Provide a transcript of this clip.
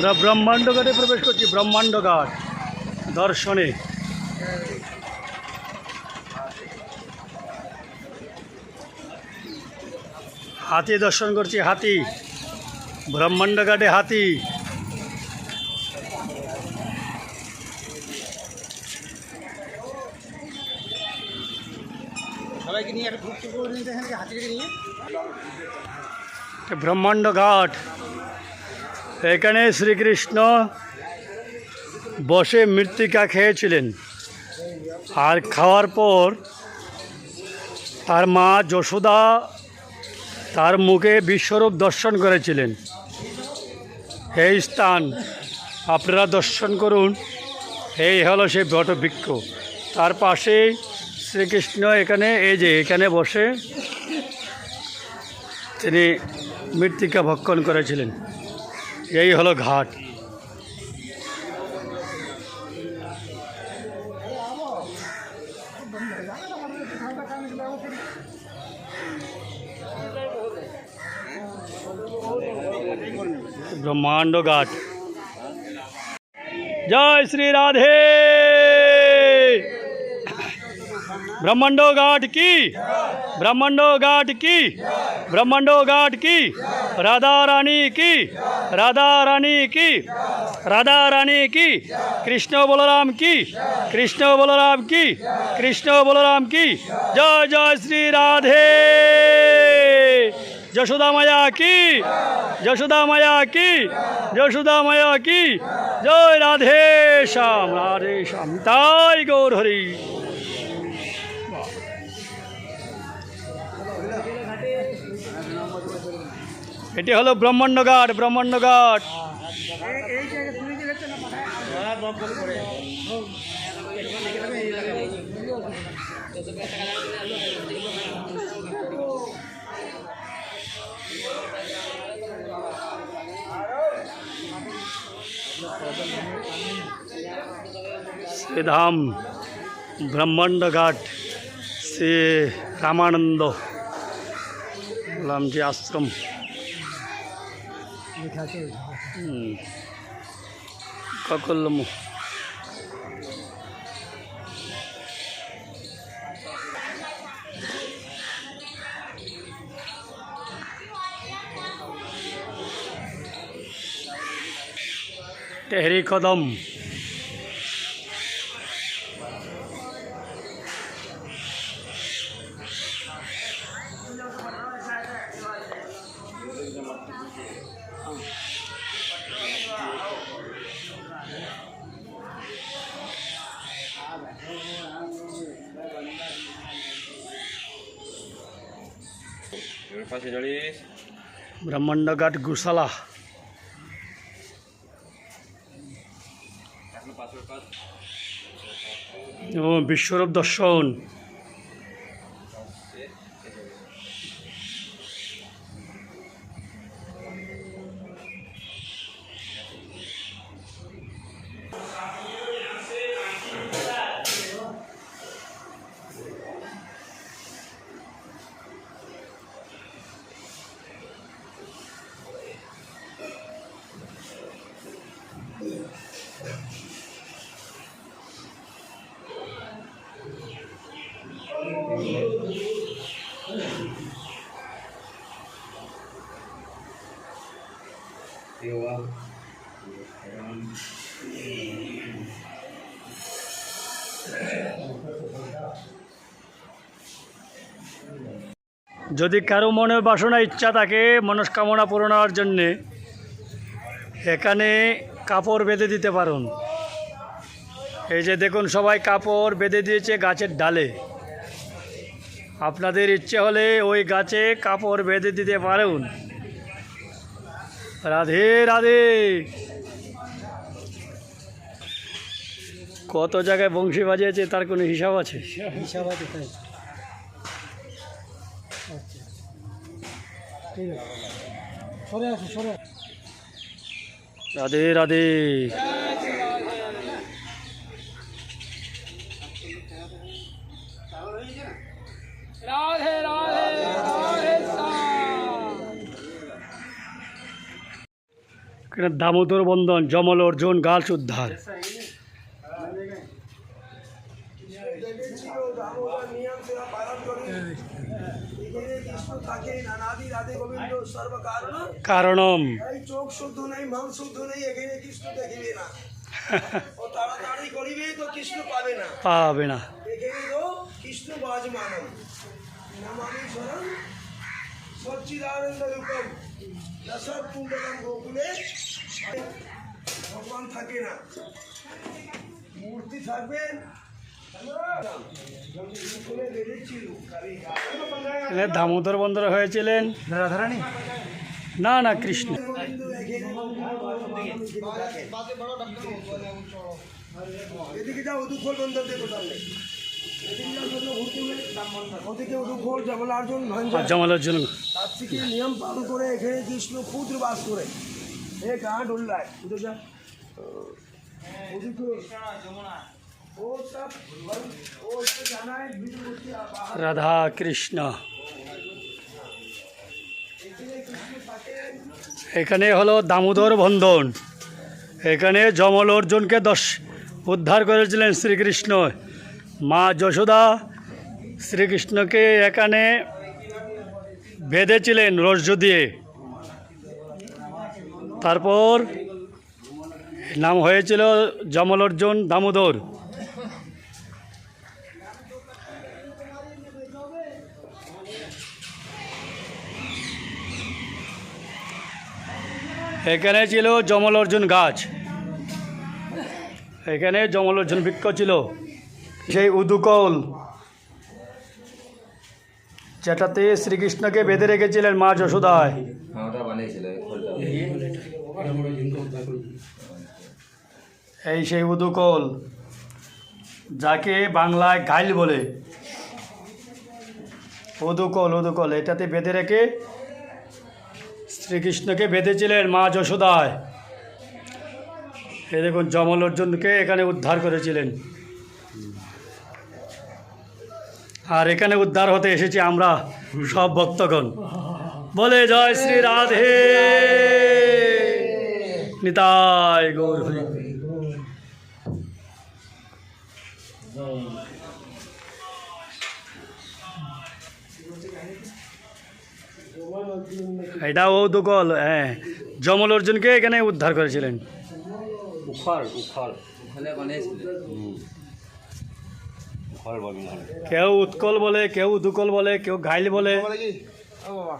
আমরা ব্রহ্মাণ্ড ঘাটে প্রবেশ করছি ব্রহ্মাণ্ড ঘাট দর্শনে। হাতি দর্শন করছি হাতি। ব্রহ্মাণ্ড ঘাটে হাতি। সবাইকে নিয়ে একটা গ্রুপ করে নিতে এখানে নিয়ে। ব্রহ্মাণ্ড ঘাট। এখানে শ্রীকৃষ্ণ বসে মৃত্তিকা খেয়েছিলেন। আর খাওয়ার পর তার মা যশোদা তার মুখে বিশ্বরূপ দর্শন করেছিলেন। এই স্থান আপনারা দর্শন করুন। এই হলো সেই বটবৃক্ষ তার পাশে শ্রীকৃষ্ণ এখানে, এই যে এখানে বসে তিনি মৃত্তিকা ভক্ষণ করেছিলেন। এই হলো ঘাট ব্রহ্মাণ্ড ঘাট জয় শ্রী রাধে ব্রহ্মাণ্ড ঘাট কি ব্রহ্মাণ্ড ঘাট কি ব্রহ্মাণ্ড ঘাট কি রাধা রানী কি? রাধা রানী কি? রাধা রানী কি? কৃষ্ণ বলরাম কি? কৃষ্ণ বলরাম কি? কৃষ্ণ বলরাম কি? জয় জয় শ্রী রাধে। যশোদা মায়া কি? যশোদা মায়া কি? যশোদা মায়া কি? জয় রাধে, শ্যাম রাধে, শ্যাম। তাই গৌর হরি। যে দেখতে না পাঠায় শ্রীধাম ব্রহ্মাণ্ড ঘাট শ্রী রামানন্দ রামজি আশ্রম। కకొల్లము टेहरी कदम ব্রহ্মাণ্ড ঘাট গোশালা ও বিশ্বরূপ দর্শন যদি কারও মনে বাসনা ইচ্ছা থাকে মনস্কামনা পূরণের জন্যে এখানে কাপড় বেঁধে দিতে পারুন। এই যে দেখুন, সবাই কাপড় বেঁধে দিয়েছে গাছের ডালে। আপনাদের ইচ্ছে হলে ওই গাছে কাপড় বেঁধে দিতে পারুন। রাধে রাধে। কত জায়গায় বংশী বাজিয়েছে, তার কোনো হিসাব আছে? হিসাব আছে, তাই। আচ্ছা আছে। সরে। রাধে রাধে। রাধে রাধে রাধে দামোদর বন্ধন জমল অর্জুন গাছ উদ্ধার। কারণম। এই চোখ শুদ্ধ নেই মন শুদ্ধ নেই এখানে কৃষ্ণ দেখিবে না। ও তাড়াতাড়ি করিবে তো কৃষ্ণ পাবে না। পাবে না। এখানে তো কৃষ্ণ বাজ মানব নমামি স্মরণ সচ্চিদানন্দ রূপম দশর কুণ্ডলম গোকুলে। ভগবান থাকে না। মূর্তি থাকবেন দামোদর বন্দর হয়েছিলেন। রাধারানী? না না কৃষ্ণ। এদিকে যাও বন্দর দেখো জমলার্জুন অর্জুন কার্তিকে নিয়ম পালন করে এখানে কৃষ্ণ পুত্র বাস করে। এ গাঁ ডোল্লায় বুঝে যা রাধা কৃষ্ণ। এখানে হলো দামোদর বন্ধন। এখানে জমল অর্জুনকে দশ উদ্ধার করেছিলেন শ্রীকৃষ্ণ। মা যশোদা শ্রীকৃষ্ণকে এখানে বেঁধেছিলেন রজ্জ দিয়ে। তারপর নাম হয়েছিল জমল অর্জুন দামোদর। এখানে ছিল জমল অর্জুন গাছ। এখানে জমল অর্জুন বৃক্ষ ছিল। সেই উদুকল যেটাতে শ্রীকৃষ্ণকে বেঁধে রেখেছিলেন মা যশোদায়। এই এই সেই উদুকল যাকে বাংলায় গাইল বলে। উদুকল উদুকল এটাতে বেঁধে রেখে শ্রীকৃষ্ণকে বেঁধেছিলেন মা যশোদায়। এ দেখুন জমল অর্জুনকে এখানে উদ্ধার করেছিলেন। আর এখানে উদ্ধার হতে এসেছি আমরা সব ভক্তগণ। বলে জয় শ্রী রাধে। নিতাই গৌর হরি। এটা ও দুকল হ্যাঁ। জমল অর্জুনকে এখানে উদ্ধার করেছিলেন। কেউ উৎকল বলে কেউ দুকল বলে কেউ ঘাইল বলে। বাবা।